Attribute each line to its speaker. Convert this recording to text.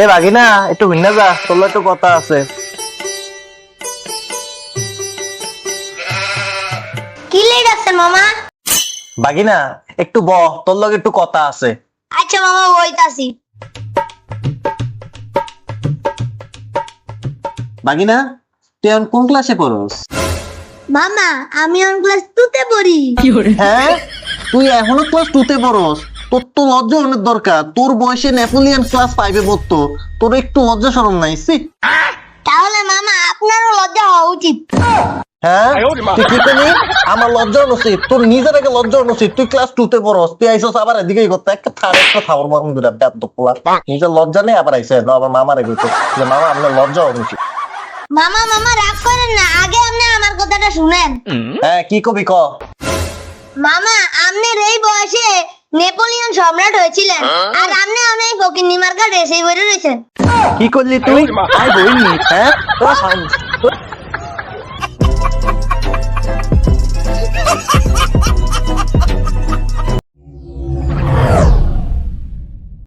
Speaker 1: এ বাগিনা একটু ভিন্ন যা তোর লগে একটু কথা আছে।
Speaker 2: কি লেট আছেন মামা?
Speaker 1: বাগিনা একটু ব তোর লগে একটু কথা আছে।
Speaker 2: আচ্ছা মামা বইতাছি।
Speaker 1: বাগিনা তুই এখন কোন ক্লাসে পড়স?
Speaker 2: মামা আমি অন ক্লাস টুতে পড়ি।
Speaker 1: হ্যাঁ? তুই এখনও ক্লাস টুতে পড়স? তোর তো লজ্জা অনেক দরকার। তোর বয়সে নেপোলিয়ান ক্লাস ফাইভে পড়তো। তোর একটু লজ্জা সরম নাই সি
Speaker 2: তাহলে মামা আপনারও লজ্জা হওয়া উচিত।
Speaker 1: হ্যাঁ? তুই কি করলি আমার লজ্জা অনুচিত তোর নিজের আগে লজ্জা অনুচিত তুই ক্লাস টু তে পড়স তুই আইসস আবার এদিকেই করতে। একটা থার একটা থাওর মরম দিলাম ব্যাপ দোকলা নিজের লজ্জা নেই আবার আইসে। না আবার মামারে কইতো যে মামা আপনার লজ্জা অনুচিত
Speaker 2: মামা মামা রাগ করেন না। আগে আপনি আমার কথাটা শুনেন।
Speaker 1: হ্যাঁ কি কবি ক?
Speaker 2: মামা আপনার এই বয়সে নেপোলিয়ন সম্রাট হয়েছিলেন। আর আপনি অনেক ফকির নিমার্কা ড্রেসেই বলে রয়েছেন।
Speaker 1: কি করলি তুই? আই বইনি হ্যাঁ? তোরা-